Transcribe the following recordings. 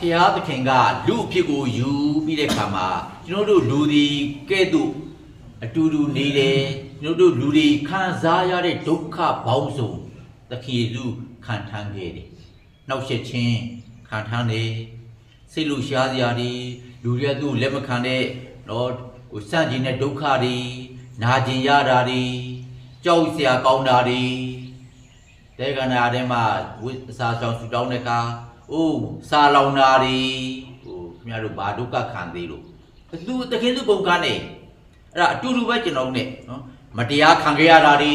ဖျားသခင်ကလူအဖြစ်ကိုယူပြီးတဲ့ခါမှာကျွန်တော်တို့လူဒီကဲ့သို့အတူတူနေတယ်ကျွန်တော်တို့လူတွေခံစားရတဲ့ဒုက္ခပေါင်းစုံသခင်ယေရှုခံထမ်းခဲ့တယ်။နောက်ဆက်ချင်းခံထမ်းတယ်စိတ်လူရှားစရာတွေလူတွေကသူ့လက်မခံတဲ့တော့ဟိုစန့်ကျင်တဲ့ဒုက္ခတွေနာကျင်ရတာတွေကြောက်စရာကောင်းတာတွေတဲကနာထဲမှာဝိအစာဆောင်ဆူတောင်းတဲ့အခါ အိုးစာလောင်တာတွေဟိုခင်ဗျားတို့ဘာဒုက္ခခံသေးလို့သူတခင်သူပုံကားနေအဲ့ဒါအတူတူပဲကျွန်တော်နဲ့နော်မတရားခံခဲ့ရတာတွေ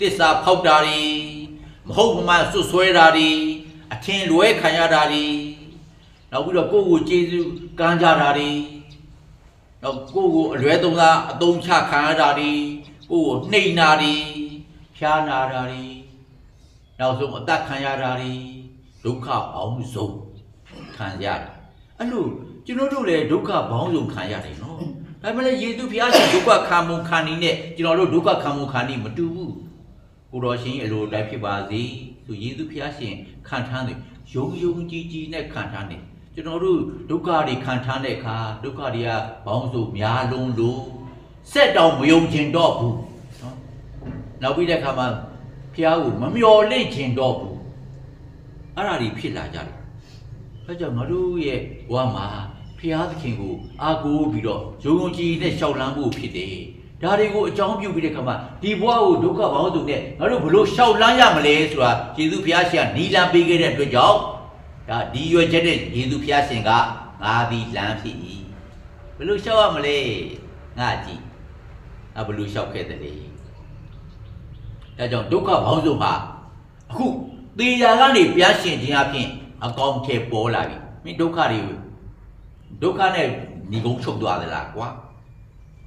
တစ္ဆာဖောက်တာတွေမဟုတ်မှန်ဆွဆွဲတာတွေအထင်လွဲခံရတာတွေနောက်ပြီးတော့ကိုယ့်ကိုကျေးဇူးကမ်းကြတာတွေနောက်ကိုယ့်ကိုအလွဲသုံးစားအသုံးချခံရတာတွေကိုယ့်ကိုနှိမ်တာတွေဖျားနာတာတွေနောက်ဆုံးအသက်ခံရတာတွေ ဒုက္ခပေါင်းစုံခံရတယ်အဲ့လိုကျွန်တော်တို့လည်းဒုက္ခပေါင်းစုံခံရတယ်နော်ဒါပေမဲ့ယေရှုဖျားရှင်ဒုက္ခခံမှုခံနေနဲ့ကျွန်တော်တို့ဒုက္ခခံမှုခံနေမတူဘူးကိုတော်ရှင်အလိုတိုင်းဖြစ်ပါစေသူယေရှုဖျားရှင်ခံထမ်းတယ်ယုံယုံကြည်ကြည်နဲ့ခံထမ်းတယ်ကျွန်တော်တို့ဒုက္ခတွေခံထမ်းတဲ့အခါဒုက္ခတွေကပေါင်းစုံများလုံးလို့စက်တောင်မယုံကျင်တော့ဘူးနော်နောက်ပြီးတဲ့အခါမှာဖះကိုမမျော်လင့်ခြင်းတော့ဘူး အဲ့ဒါတွေဖြစ်လာကြတယ်ဒါကြောင့်ငါတို့ရဲ့ဘဝမှာဖះသခင်ကိုအာကိုးပြီးတော့ယုံယုံကြည်ကြည်နဲ့ရှောက်လန်းဖို့ဖြစ်တယ်ဒါတွေကိုအကြောင်းပြုပြီးတဲ့အခါမှာဒီဘဝကိုဒုက္ခဘောင်းစုံနဲ့ငါတို့ဘလို့ရှောက်လန်းရမလဲဆိုတာယေရှုဖះရှင်ကနီလန်းပေးခဲ့တဲ့အတွက်ကြောင့်ဒါဒီရွယ်ချက်နဲ့ယေရှုဖះရှင်ကငါသည်လမ်းဖြစ်၏ဘလို့ရှောက်ရမလဲငါကြည့်အဘလို့ရှောက်ခဲ့တယ်လေဒါကြောင့်ဒုက္ခဘောင်းစုံမှာအခု တေရာကနေပြန်ရှင်ခြင်းအပြင်အကောင့်ထဲပေါ်လာပြီမင်းဒုက္ခတွေဒုက္ခနဲ့ညီကုန်းချုပ်သွားသလားကွာ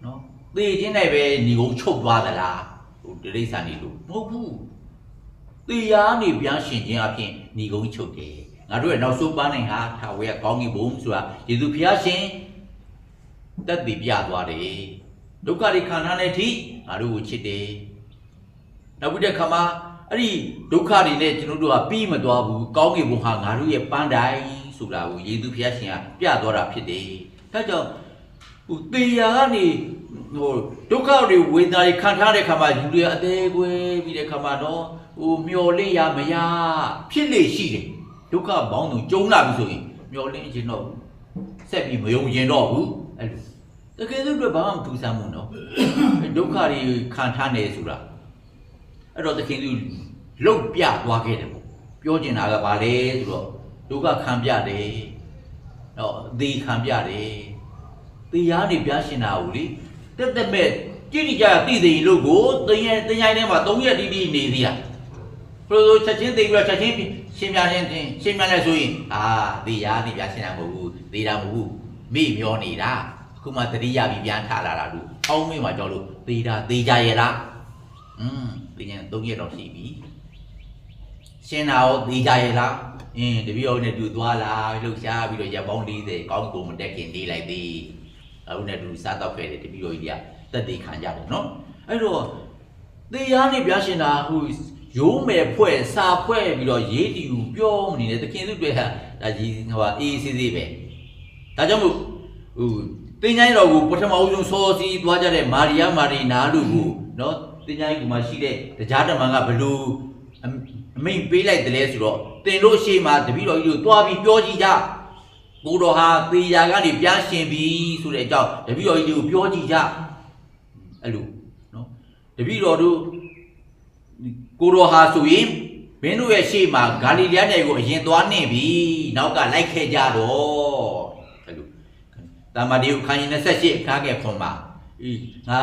နော်သေခြင်းနဲ့ပဲညီကုန်းချုပ်သွားသလားဟိုတိရစ္ဆာန်တွေလို့မဟုတ်ဘူးတေရာကနေပြန်ရှင်ခြင်းအပြင်ညီကုန်းချုပ်တယ်ငါတို့ရဲ့နောက်ဆုံးပန်းနိုင်ဟာထာဝရကောင်းကြီးဘုံဆိုတာယေရှုဖျားရှင်တက်တည်ပြသွားတယ်ဒုက္ခတွေခံထားတဲ့အထိငါတို့ကိုချစ်တယ်နောက်ပြီးတဲ့ခါမှာ အဲ့ဒီဒုက္ခတွေနဲ့ကျွန်တော်တို့ကပြီးမသွားဘူးကောင်းကင်ဘုံဟာငါတို့ရဲ့ပန်းတိုင်ဆိုတာကိုယေရှုဖျားရှင်ကပြသွားတာဖြစ်တယ်။ဒါကြောင့်ဟိုတေယာကနေဟိုဒုက္ခတွေဝေဒနာတွေခံထားတဲ့ခါမှာလူတွေအသေးကွယ်ပြီးတဲ့ခါမှာတော့ဟိုမျော်လင့်ရမရဖြစ်လေရှိတယ်ဒုက္ခဘောင်းသူကျုံလာပြီဆိုရင်မျော်လင့်ခြင်းတော့ဆက်ပြီးမယုံခြင်းတော့ဘူးအဲ့လိုတကယ်လို့တော့ဘာမှမထူးဆန်းဘူးနော်ဒုက္ခတွေခံထားနေဆိုတာ အဲ့တော့သခင်သူလုတ်ပြသွားခဲ့တယ်ပေါ့ပြောချင်တာကဘာလဲဆိုတော့ဒုက္ခခံပြတယ်တော့အသေးခံပြတယ်တရားနေပြရှင်တာကိုလေတက်တက်မဲ့ကြည့်ကြသိသိလို့ကိုတင်ရတင်ရိုင်းထဲမှာ၃ရက်တိတိနေသေးတာဘယ်လိုချက်ချင်းသိပြီးတော့ချက်ချင်းရှင်းပြချင်းချင်းရှင်းပြလဲဆိုရင်အာတရားနေပြရှင်တာမဟုတ်ဘူးသေးတာမဟုတ်ဘူးမိမျောနေတာအခုမှတတိယပြီးပြန်ထလာတာလို့အောင်းမင်းမှာကြောက်လို့သေးတာသေးကြရဲ့လား อืมဒီည3ရက်တော့ရှိပြီရှင်းတာရောသိကြရဲ့လားအင်းတပည့်တော်နဲ့တူသွားလာလှုပ်ရှားပြီးတော့ရက်ပေါင်း40ကောင်းကုန်မတက်ခင်နေလိုက်သေးအခုနဲ့တူစားတော့ခဲ့တယ်တပည့်တော်ကြီးကတက်တည်ခံကြတယ်နော်အဲ့တော့တရားနဲ့ပြရှင်တာဟိုရိုးမယ်ဖွဲ့စာဖွဲ့ပြီးတော့ရေးတီကိုပြောမနေနဲ့တခင်သူတွေဟာဒါကြီးဟိုဟာအေးအေးဆေးဆေးပဲဒါကြောင့်မို့ဟိုတင်ချိုင်းတော်ကိုပထမအဦးဆုံးစောစီးသွားကြတဲ့မာရီယာမာရီနာလူကိုနော် တင်ကြိုင်းကူမှာရှိတဲ့တရားဓမ္မကဘလို့အမိန်ပေးလိုက်တယ်လဲဆိုတော့တင်လို့ရှိမှတပည့်တော်ကြီးတို့တွားပြီးပြောကြည့်ကြကိုတော်ဟာသေရာကနေပြန်ရှင်ပြီဆိုတဲ့အကြောင်းတပည့်တော်ကြီးတို့ပြောကြည့်ကြအဲ့လိုနော်တပည့်တော်တို့ကိုတော်ဟာဆိုရင်မင်းတို့ရဲ့ရှေ့မှာဂါလိလျာနယ်ကိုအရင်သွားနေပြီနောက်ကလိုက်ခဲ့ကြတော့အဲ့လိုတာမဒီကိုခန်းကြီး28အခါငယ်ခွန်မှာအေးငါ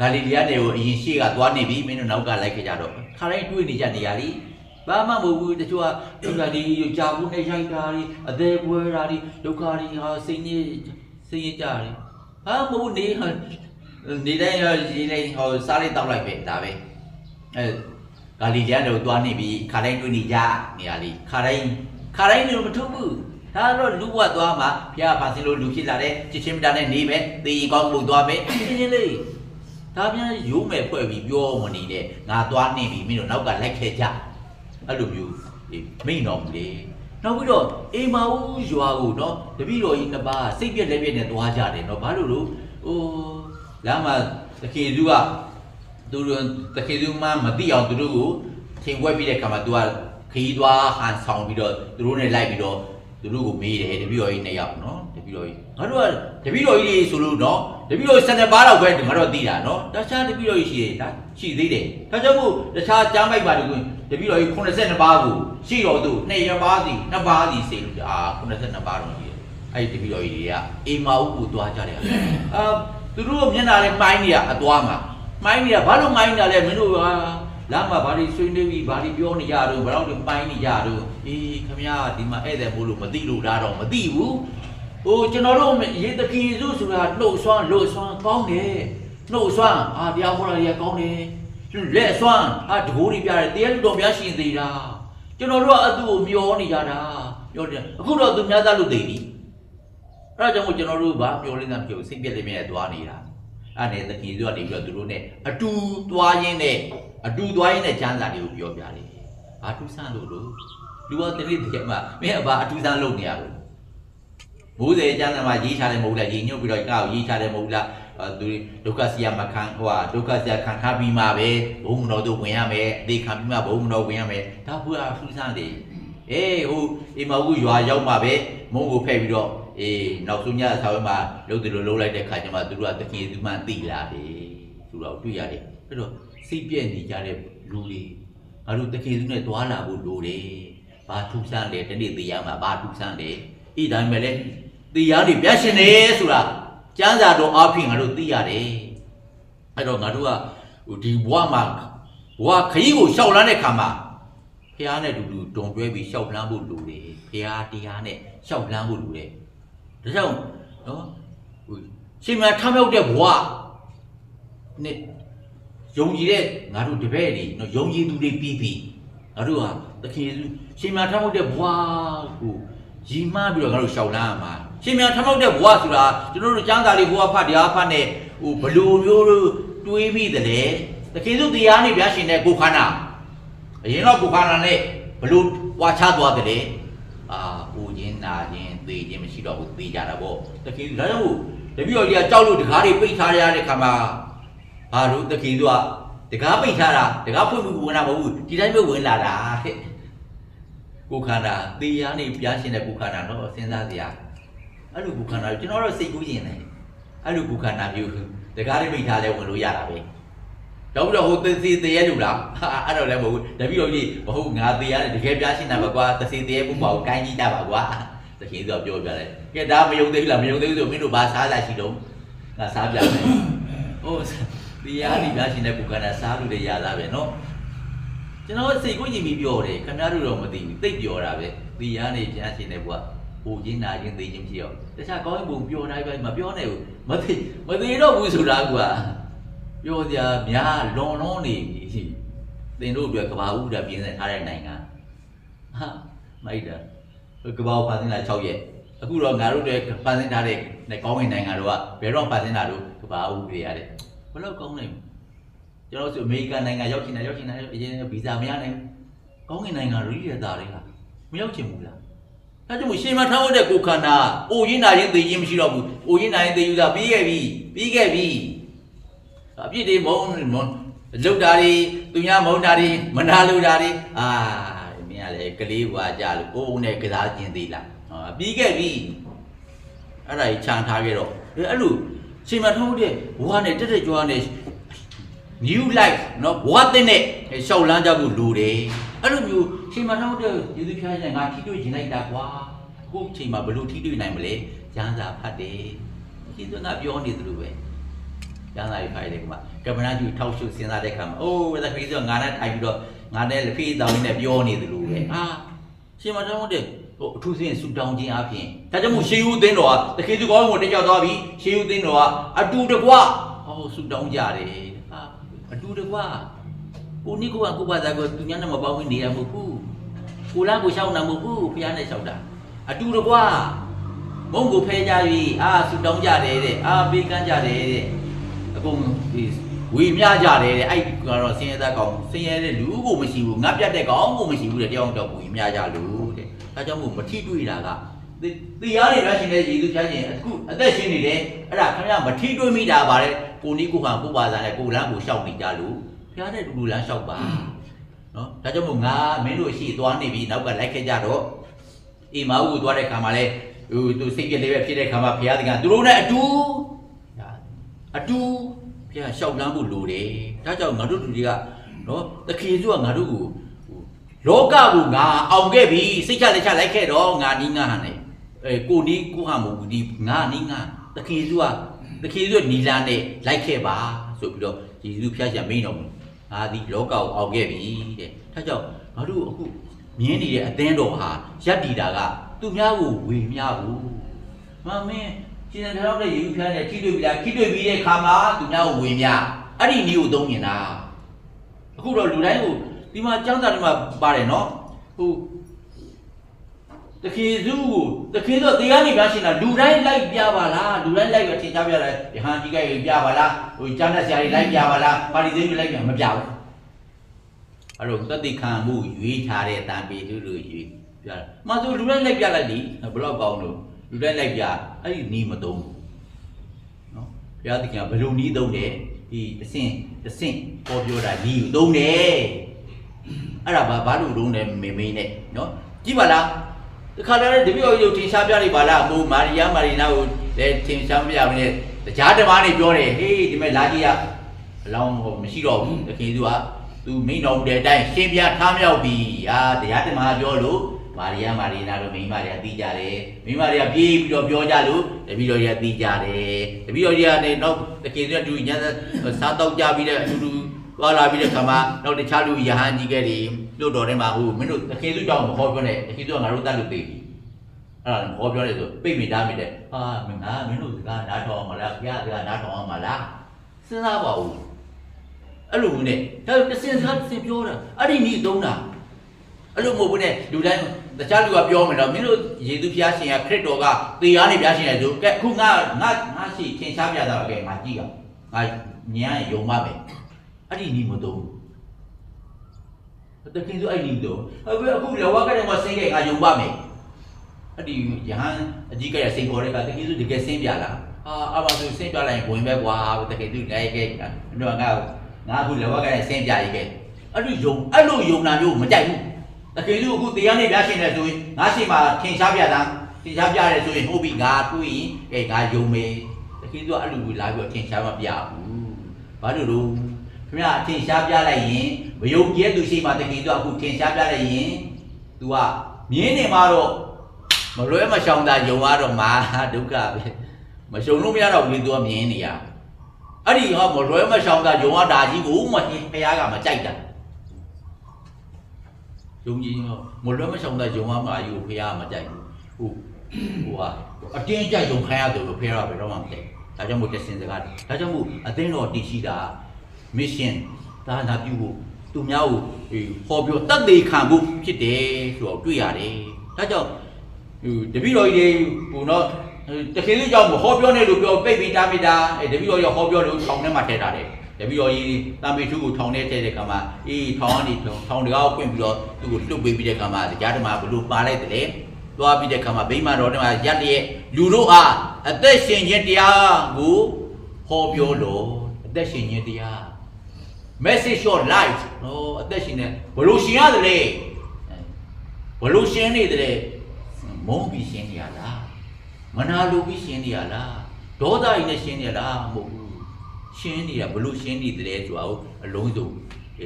ဂါလိလီယာနယ်ကိုအရင်ရှေ့ကသွားနေပြီမင်းတို့နောက်ကလိုက်ခဲ့ကြတော့ခါတိုင်းတွေ့နေကြနေရလीဘာမှမဟုတ်ဘူးတချို့ကဒုက္ခဒီကြာဘူးနဲ့ရိုက်တာတွေအသေးပွဲတာတွေဒုက္ခတွေဟာစိတ်ညစ်စိတ်ညစ်ကြတယ်ဟာမဟုတ်နေဟာနေတိုင်းရရေးလိုက်ဟောစားလိုက်တောက်လိုက်ပဲဒါပဲအဲဂါလိလီယာနယ်ကိုသွားနေပြီခါတိုင်းတွေ့နေကြနေရလीခါတိုင်းခါတိုင်းမျိုးမထုတ်ဘူးဒါတော့လူဘဝသွားမှာဘုရားပါစင်လို့လူဖြစ်လာတဲ့ချစ်ချင်းမတာနဲ့နေမယ်သေရင်ကောင်းမှုသွားမယ်ရှင်းရှင်းလေး ဒါပြန်ရိုးမဲ့ဖွဲ့ပြီးပြောမနေတဲ့ငါသွားနေပြီမင်းတို့နောက်ကလိုက်ခဲ့ကြအဲ့လိုမျိုးအေးမိန်တော်မူလေဒနောက်ပြီးတော့အိမ်မဦးရွာကိုနော်တပည့်တော်ကြီးနှစ်ပါးစိတ်ပြက်လက်ပြက်နဲ့သွားကြတယ်နော်ဘာလို့လို့ဟိုလမ်းမှာတခင်သူကသူတို့တခင်သူမှမသိအောင်သူတို့ကိုထင်ဝက်ပြီးတဲ့ခါမှာသူကခရီးသွားဟန်ဆောင်ပြီးတော့သူတို့နဲ့လိုက်ပြီးတော့သူတို့ကိုမေးတယ်တပည့်တော်ကြီးနှစ်ယောက်နော်တပည့်တော်ကြီးငါတို့ကတပည့်တော်ကြီးဆိုလို့နော် တပည့်တော်12ပါးတော့ပဲငါတို့သိတာနော်တခြားတပည့်တော်ကြီးရှိတယ်ဒါရှိသေးတယ်ဒါကြောင့်မို့တခြားကြားမိုက်ပါတကွန်းတပည့်တော်ကြီး82ပါးကိုရှိတော်သူ2ပါးစီ2ပါးစီစေလို့အာ82ပါးတော့ရှိတယ်အဲ့ဒီတပည့်တော်ကြီးတွေကအိမ်မာဦးကိုသွားကြတယ်အာသူတို့မျက်နှာနဲ့မိုင်းနေရအသွားမှာမိုင်းနေရဘာလို့မိုင်းတာလဲမင်းတို့ကလမ်းမှာဘာတွေဆွေးနွေးပြီးဘာတွေပြောနေကြတော့ဘာလို့ဒီမိုင်းနေကြတော့အေးခမရဒီမှာဧည့်သည်မို့လို့မသိလို့လားတော့မသိဘူး ဟိုကျွန်တော်တို့ရေတကီစုဆိုတာနှုတ်ဆွမ်းလို့ဆွမ်းကောင်းတယ်နှုတ်ဆွမ်းအာတရားဟောတာတွေကကောင်းတယ်လက်ဆွမ်းအာတကိုးတွေပြတယ်တရားလူတော်များရှင်သေးတာကျွန်တော်တို့ကအတူကိုမျောနေကြတာပြောတယ်အခုတော့သူများသားလို့သိပြီအဲ့ဒါကြောင့်မို့ကျွန်တော်တို့ဗာမျောလင်းတာပြုတ်စိတ်ပြက်လေးမြဲသွားနေတာအဲ့နဲ့တကီစုကနေပြီးတော့သူတို့ ਨੇ အတူသွားရင်းနဲ့အတူသွားရင်းနဲ့ကျမ်းစာတွေကိုပြောပြတယ်ဘာထူးဆန်းလို့လို့လူကတတိတကယ်မှမင်းကဘာအထူးဆန်းလုပ်နေရလို့ မိုးစေကျမ်းစာမှာရေးချတယ်မဟုတ်လားရေးညွတ်ပြီးတော့ကောက်ရေးချတယ်မဟုတ်လားအဲသူဒုက္ခဆရာမခံဟိုဟာဒုက္ခဆရာခံထားပြီးမှပဲဘုံမတော်တို့ဝင်ရမယ်အသေးခံပြီးမှဘုံမတော်ဝင်ရမယ်ဒါဘုရားဖူးဆန်းတယ်အေးဟိုအိမ်မဟုတ်ရွာရောက်မှပဲမုံကိုဖဲ့ပြီးတော့အေးနောက်ဆုံးညဆောင်းမှာလုံးတယ်လို့လုံးလိုက်တဲ့ခါကျမှသူတို့ကတခင်သူမှသိလာတယ်သူတို့တွေ့ရတယ်အဲ့တော့စိတ်ပြည့်နေကြတဲ့လူတွေငါတို့တခင်သူနဲ့တွာလာဖို့လိုတယ်ဘာထူးဆန်းလဲတနေ့သိရမှာဘာထူးဆန်းလဲဤတိုင်းပဲလေတ ရားတွေပြတ်ရှင်တယ်ဆိုတာကျမ်းစာတော်အဖြစ်ငါတို့သိရတယ်အဲ့တော့ငါတို့ကဟိုဒီဘဝမှာဘဝခရီးကိုရှောက်လန်းတဲ့ခါမှာဖះနဲ့တူတူတုံတွဲပြီးရှောက်လန်းဖို့လိုတယ်ဖះတရားနဲ့ရှောက်လန်းဖို့လိုတယ်ဒါကြောင့်နော်ဟိုရှင်မထမြောက်တဲ့ဘဝနဲ့ယုံကြည်တဲ့ငါတို့တပည့်တွေနော်ယုံကြည်သူတွေပြီးပြီးငါတို့ဟာသခင်ယေရှုရှင်မထမြောက်တဲ့ဘဝကိုရီမပြီးတော့ငါတို့ရှောက်လန်းရမှာ ရှင်မထမြောက်တဲ့ဘဝဆိုတာကျွန်တော်တို့ကျမ်းစာလေးဘဝဖတ်တရားဖတ်နဲ့ဟိုဘလိုမျိုးတွေးမိတယ်လေသခင်ယေရှုတရားနဲ့ဗျာရှင်တဲ့ကိုယ်ခန္ဓာအရင်တော့ကိုခန္ဓာနဲ့ဘလို့ဝါချသွားတယ်လေအာပူခြင်းနာခြင်းသေခြင်းမရှိတော့ဘူးသေကြတာပေါ့တခင်ဒါကြောင့်မို့တပည့်တော်ကြီးကကြောက်လို့တကားတွေပိတ်ထားရတဲ့ခါမှာဘာလို့တခင်တို့ကတကားပိတ်ထားတာတကားဖွင့်မှုဝင်လာမဟုတ်ဘူးဒီတိုင်းပဲဝင်လာတာတဲ့ကိုခန္ဓာသေရနေပြားရှင်တဲ့ကိုခန္ဓာတော့စဉ်းစားစရာ အဲ့လိုကိုခန္ဓာကျွန်တော်တော့စိတ်ကူးရင်တယ်အဲ့လိုကိုခန္ဓာမျိုးတကားတွေပိတ်ထားလဲဝင်လို့ရတာပဲတော့ပြီးတော့ဟိုသစီတရေလူလားဟာအဲ့တော့လည်းမဟုတ်ဘူးတပည့်တော်ကြီးမဟုတ်ငါသေးရတယ်တကယ်ပြားရှင်းတာပါကွာသစီတရေပုံပေါ့ကိုင်းကြည့်ကြပါကွာသခင်ဆိုပြောပြတယ်ကဲဒါမယုံသေးဘူးလားမယုံသေးဘူးဆိုမင်းတို့ဘာစားလာရှိတော့ငါစားပြမယ်ဟိုတရားလိပြားရှင်းတဲ့ပုဂ္ဂနာစားလို့လည်းရတာပဲနော်ကျွန်တော်စိတ်ကိုကြည့်ပြီးပြောတယ်ခင်ဗျားတို့တော့မသိဘူးသိပြောတာပဲတရားနေပြားရှင်းတဲ့ဘုရား ဟိုချင်းနာချင်းသိချင်းဖြစ်ရောတခြားကောင်းရင်ပုံပြောတိုင်းပဲမပြောနိုင်ဘူးမသိမသိတော့ဘူးဆိုတာကွာပြောစရာများလွန်လွန်နေပြီသင်တို့အတွက်ကဘာဥဒ္ဒပြင်ဆင်ထားတဲ့နိုင်ငံဟာမိုက်တာကဘာဖန်ဆင်းတာ6ရက်အခုတော့ငါတို့တွေဖန်ဆင်းထားတဲ့ကောင်းကင်နိုင်ငံတို့ကဘယ်တော့ဖန်ဆင်းတာတို့ကဘာဥတွေရတ ယ်ဘယ်တော့ကောင်းနိုင်ကျွန်တော်ဆိုအမေရိကန်နိုင်ငံရောက်ချင်တာရောက်ချင်တာအရင်ဗီဇာမရနိုင်ကောင်းကင်နိုင်ငံတို့ရည်ရတာတွေကမရောက်ချင်ဘူးလားဒါကြောင့်ရှင်မထောင်းတဲ့ကိုခန္ဓာအိုရင်းနာရင်သိရင်မရှိတော့ဘူးအိုရင်းနာရင်သိယူတာပြီးခဲ့ပြီပြီးခဲ့ပြီ အပြစ်တွေမုန်းမုန်းလုတ်တာတွေသူများမုန်းတာတွေမနာလို့တာတွေအာမင်းကလေကလေးဘွားကြလို့ကိုယ်နဲ့ကစားကျင်သေးလားဟာပြီးခဲ့ပြီအဲ့ဒါကြီးခြံထားခဲ့တော့အဲ့လိုချိန်မထုံးတဲ့ဘွားနဲ့တက်တက်ကြွားနဲ့ new life เนาะဘွားတဲ့နဲ့ရှောက်လန်းကြဖို့လိုတယ်အဲ့လိုမျိုး ချိန်မထုံးတဲ့ယေသူဖျားရှင်ငါထိတွေ့ခြင်းလိုက်တာကွာအခုချိန်မှာဘယ်လိုထိတွေ့နိုင်မလဲကျမ်းစာဖတ်တယ်ဒီသူကပြောနေသလိုပဲကျမ်းစာရေးဖိုင်တွေကမှကမ္မနာကျူထောက်ရှုစဉ်းစားတဲ့အခါမှာအိုးသခရီးဆိုငါနဲ့ထိုင်ပြီးတော့ငါနဲ့လက်ဖေးတောင်းနဲ့ပြောနေသလိုပဲအာရှင်မတော်တဲ့ဟိုအထူးစင်းဆူတောင်းခြင်းအပြင်ဒါကြောင့်မို့ရှေးဦးသင်းတော်ကသခင်သူကောင်းကိုတက်ကြသွားပြီရှေးဦးသင်းတော်ကအတူတကွဟောဆူတောင်းကြတယ်အာအတူတကွ ကိုနိကိုကကိုပါသားကိုသူများနဲ့မပေါင်းဝင်နေရမဟုတ်ဘူးကိုလားကိုရှောင်းတာမဟုတ်ဘူးဖះနဲ့ရှောက်တာအတူတကွမုံကိုဖဲကြပြီအာဆူတောင်းကြတယ်တဲ့အာပေးကမ်းကြတယ်တဲ့အကုန်ဒီဝဝေမျှကြတယ်တဲ့အဲ့ကတော့ဆင်းရဲတဲ့ကောင်ဆင်းရဲတဲ့လူကိုမရှိဘူးငတ်ပြတ်တဲ့ကောင်ကိုမရှိဘူးတဲ့တယောက်တော့ဝေမျှကြလို့တဲ့ဒါကြောင့်မို့မထိတွေ့တာကတရားတွေရရှင်တဲ့ယေရှုဖျားရှင်အခုအသက်ရှင်နေတယ်အဲ့ဒါခင်ဗျာမထိတွေ့မိတာပါတဲ့ကိုနီးကိုဟာကိုပါစားနဲ့ကိုလမ်းကိုရှောက်နေကြလို့ ဖျားတဲ့လူလူလမ်းရှောက်ပါနော်ဒါကြောင့်မို့ငါမင်းတို့ရှိသွားနေပြီနောက်ကလိုက်ခဲ့ကြတော့အိမ်မအူကိုသွားတဲ့ခါမှာလဲဟိုသူစိတ်ပြလေးပဲဖြစ်တဲ့ခါမှာဘုရားသခင်သူတို့နဲ့အတူအတူဘုရားရှောက်လမ်းဖို့လိုတယ်ဒါကြောင့်ငါတို့လူတွေကနော်တခင်စုကငါတို့ကိုလောကကိုငါအောင်ခဲ့ပြီစိတ်ချလက်ချလိုက်ခဲ့တော့ငါနီးငါဟန်နဲ့အဲကိုနီးကိုဟာမဟုတ်ဘူးဒီငါနီးငါတခင်စုကတခင်စုနီလာနဲ့လိုက်ခဲ့ပါဆိုပြီးတော့ယေရှုဖျားရှင်မိန်တော်မူ ငါဒီလောကကိုအောင်ခဲ့ပြီတဲ့ဒါကြောင့်ငါတို့အခုမြင်နေတဲ့အသင်းတော်ဟာရက်တီတာကသူများကိုဝေမျှဘူးမမင်းရှင်သာတော်တဲ့ယေရှုဖျားနဲ့ထိတွေ့ပြီလားထိတွေ့ပြီးတဲ့ခါမှာသူများကိုဝေမျှအဲ့ဒီနည်းကိုသုံးနေတာအခုတော့လူတိုင်းကိုဒီမှာចောင်းသားတွေမှာပါတယ်နော်ဟို တခေစုကိုတခေဆိုတရားနေပြရှင်တာလူတိုင်းလိုက်ပြပါလားလူတိုင်းလိုက်ပဲထင်ရှားပြလားယဟန်ကြီးကကြီးပြပါလားဟိုကျမ်းတဲ့ဆရာကြီးလိုက်ပြပါလားပါဠိသိမ်းတွေလိုက်ပြမပြဘူးအဲ့တော့တတိခံမှုရွေးထားတဲ့တန်ပေသူတို့ရွေးပြတယ်မဆိုလူတိုင်းလိုက်ပြလိုက်လीဘလောက်ကောင်းလို့လူတိုင်းလိုက်ပြအဲ့ဒီနီးမသုံးဘူးနော်ဘုရားသခင်ကဘယ်လိုနီးသုံးတယ်ဒီအစင်အစင်ပေါ်ပြောတာနီးကိုသုံးတယ်အဲ့ဒါဘာဘာလို့သုံးတယ်မေမေနဲ့နော်ကြည့်ပါလား တခါတည်းတပည့်တော်ကြီးတို့ထင်ရှားပြလိုက်ပါလားမိုးမာရီယာမာရီနာကိုလည်းထင်ရှားပြမနဲ့တရားဓမ္မတွေပြောတယ်ဟေးဒီမဲ့လာကြီးကအလောင်းဟောမရှိတော့ဘူးတခင်သူကသူမိန်တော်မူတဲ့အတိုင်းရှင်းပြထားမြောက်ပြီဟာတရားဓမ္မပြောလို့မာရီယာမာရီနာတို့မိန်းမတွေကသိကြတယ်မိန်းမတွေကပြေးပြီးတော့ပြောကြလို့တပည့်တော်တွေကသိကြတယ်တပည့်တော်တွေကလည်းနောက်တခင်သူကတူညစားတော့ကြပြီးတဲ့အတူတူ သွားလာပြီးတဲ့ခါမှာနောက်တခြားလူယဟန်ကြီးကလေးတို့တော်ထဲမှာဟိုမင်းတို့တခင်သူကြောင့်မခေါ်ပြောနဲ့တခင်သူကငါတို့တတ်လို့သိပြီအဲ့ဒါဘောပြောတယ်ဆိုပိတ်မိတားမိတယ်ဟာမင်းငါမင်းတို့စကားနားထောင်အောင်မလားဘုရားစကားနားထောင်အောင်မလားစဉ်းစားပါဦးအဲ့လိုမျိုးနဲ့ဒါတစ်စင်စကားတစ်စင်ပြောတာအဲ့ဒီနီးသုံးတာအဲ့လိုမဟုတ်ဘူးနဲ့လူတိုင်းတခြားလူကပြောမယ်တော့မင်းတို့ယေသူဘုရားရှင်ကခရစ်တော်ကသေရားနေဘုရားရှင်လေဆိုကဲအခုငါငါငါရှိထင်ရှားပြတာကဲငါကြည့်အောင်ငါညံယုံပါမယ် အဲ့ဒီနီးမသုံးဘူးတကယ်ဆိုအဲ့ဒီနီးတော့အခုအခုလောကကတည်းကဆင်းခဲ့ငါယုံပါမယ်အဲ့ဒီယဟန်အကြီးကရစိန်ခေါ်တဲ့ကတကယ်ဆိုတကယ်ဆင်းပြလာအာအပါဆိုဆင်းပြလိုက်ရင်ဝင်ပဲကွာတကယ်သူလည်းကဲတော့ငါငါအခုလောကကရဆင်းပြရေးကဲအဲ့လိုယုံအဲ့လိုယုံနာမျိုးမကြိုက်ဘူးတကယ်လို့အခုတရားနဲ့ပြရှင်တယ်ဆိုရင်ငါရှိမှထင်ရှားပြတာထင်ရှားပြတယ်ဆိုရင်ဟုတ်ပြီငါတွေးရင်ကဲငါယုံမယ်တကယ်တော့အဲ့လိုလာပြီးတော့ထင်ရှားမပြဘူးဘာလို့လို့ ခင်ဗျာထင်ရှားပြလိုက်ရင်မယုံကြည်သူရှိမှတကယ်တော့အခုထင်ရှားပြလိုက်ရင် तू ကမြင်းနေမှာတော့မလွဲမရှောင်တာယုံရတော့မာဒုက္ခပဲမရှုံလို့မရတော့ဘူးသူကမြင်နေရအဲ့ဒီဟောမလွဲမရှောင်တာယုံရတာကြီးကိုမဖះကမကြိုက်တာယုံကြည်ဟောမလွဲမရှောင်တာယုံရမှာယူဖះကမကြိုက်ဘူးဟိုဟိုဟာအတင်းကြိုက်ယုံခံရတယ်လို့ဖះကဘယ်တော့မှမကြိုက်ဒါကြောင့်မို့တစင်စကားဒါကြောင့်မို့အသင်းတော်တည်ရှိတာ mission ဒါနာပြုဖို့သူများကိုဟောပြောတတ်သေးခံဖို့ဖြစ်တယ်ဆိုတော့တွေ့ရတယ်ဒါကြောင့်ဟိုတပည့်တော်ကြီးတွေဟိုတော့တခင်လေးကြောင့်ဟောပြောနေလို့ပြောပိတ်ပြီးတားမိတာအဲတပည့်တော်ကြီးဟောပြောလို့ထောင်ထဲမှာထည့်ထားတယ်တပည့်တော်ကြီးတာမေထုကိုထောင်ထဲထည့်တဲ့ခါမှာအေးထောင်ကနေထောင်တကားကိုဖွင့်ပြီးတော့သူ့ကိုလွတ်ပေးပြီးတဲ့ခါမှာတရားဓမ္မဘလို့ပါလိုက်တယ်သွားပြီးတဲ့ခါမှာဗိမာန်တော်ထဲမှာရက်တည်းလူတို့အားအသက်ရှင်ခြင်းတရားကိုဟောပြောလို့အသက်ရှင်ခြင်းတရား message your life နော်အသက်ရှင်နေဘလို့ရှင်ရတယ်ဘလို့ရှင်နေတယ်မုန်းပြီးရှင်းနေရလားမနာလိုပြီးရှင်းနေရလားဒေါသကြီးနဲ့ရှင်းနေရလားမဟုတ်ဘူးရှင်းနေတာဘလို့ရှင်းနေတယ်ဆိုတာကိုအလုံးစုံ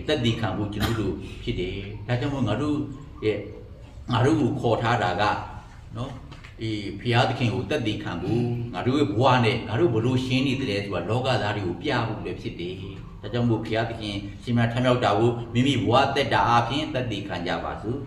တက်တည်ခံဖို့ကျွန်တော်တို့ဖြစ်တယ်ဒါကြောင့်မို့ငါတို့ရဲ့ငါတို့ကိုခေါ်ထားတာကနော် အေးဖရာသခင်ကိုတက်တည်ခံဖို့ငါတို့ရဲ့ဘဝနဲ့ငါတို့ဘလို့ရှင်းနေတယ်ဆိုတာလောကသားတွေကိုပြဖို့လည်းဖြစ်တယ်ဒါကြောင့်မို့ဖရာသခင်ရှင်မထမြောက်တာကိုမိမိဘဝတက်တာအပြင်တက်တည်ခံကြပါစို့